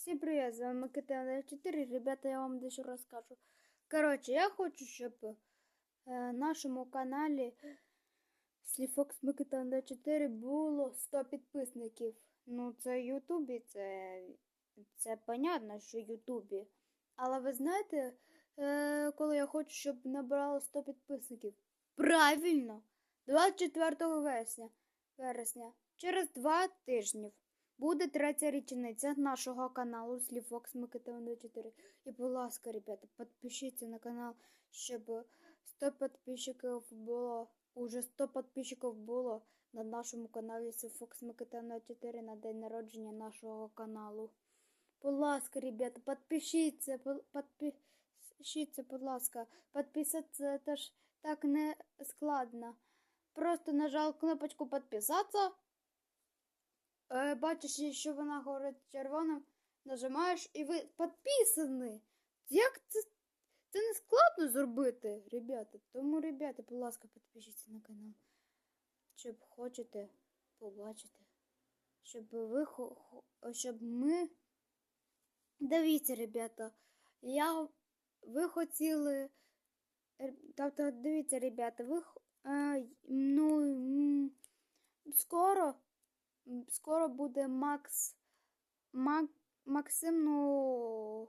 Всім привіт, з вами Микита 4. Ребята, я вам дещо розкажу. Коротше, я хочу, щоб е, нашому каналі Сліфокс Микита 4 було 100 підписників. Ну, це Ютубі, це, це понятно, що Ютубі. Але ви знаєте, е, коли я хочу, щоб набрало 100 підписників? Правильно! 24 вересня, вересня через два тижні. Буде третя річниця нашого каналу Сліфокс Микита 4. І, будь ласка, ребята, підпишіться на канал, щоб 100 підписчиків було. Уже 100 підписчиків було на нашому каналі Сліфокс Микита 4 на день народження нашого каналу. Будь ласка, ребята, підпишіться, підпишіться, будь ласка. Підписатися теж так не складно. Просто нажав кнопочку підписатися. Е, бачиш, що вона горить червоним, нажимаєш і ви підписані. Як це? Це не складно зробити, ребята. Тому, ребята, будь ласка, підпишіться на канал. Щоб хочете побачити. Щоб ви щоб ми. Дивіться, ребята. Я ви хотіли. Тобто, дивіться, ребята, ви е, ну скоро. Скоро буде Макс. Мак, Максим, ну.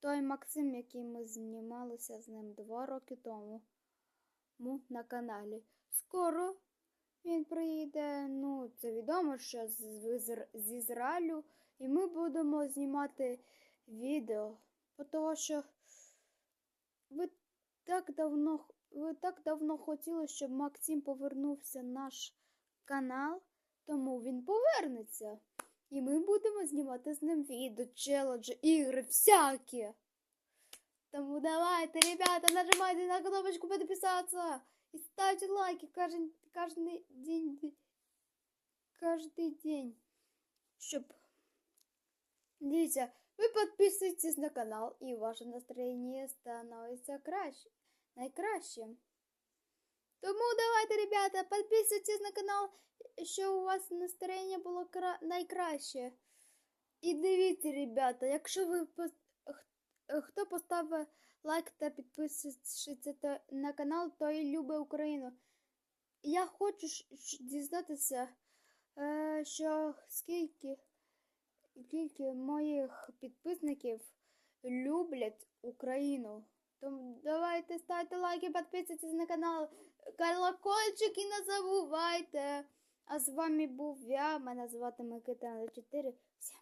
Той Максим, який ми знімалися з ним два роки тому му на каналі. Скоро він приїде, ну, це відомо, що з, з, Ізраїлю. І ми будемо знімати відео. Того, що ви так давно, ви так давно хотіли, щоб Максим повернувся в наш канал. Тому він повернеться. І ми будемо знімати з ним відео, челенджі, ігри, всякі. Тому давайте, ребята, нажимайте на кнопочку підписатися і ставте лайки кожен, кожен день. Кожний день. Щоб. Дивіться, ви підписуєтесь на канал і ваше настроєння становиться краще, найкращим. Тому давайте, ребята, підписуйтесь на канал, щоб у вас настроєння було кра... найкраще. І дивіться, ребята, якщо ви хто поставив лайк та підписується на канал, той любить Україну. Я хочу дізнатися, е, що скільки, скільки моїх підписників люблять Україну. Тому давайте ставте лайки, підписуйтесь на канал, колокольчик і не забувайте. А з вами був я, мене звати Микита 4. Всім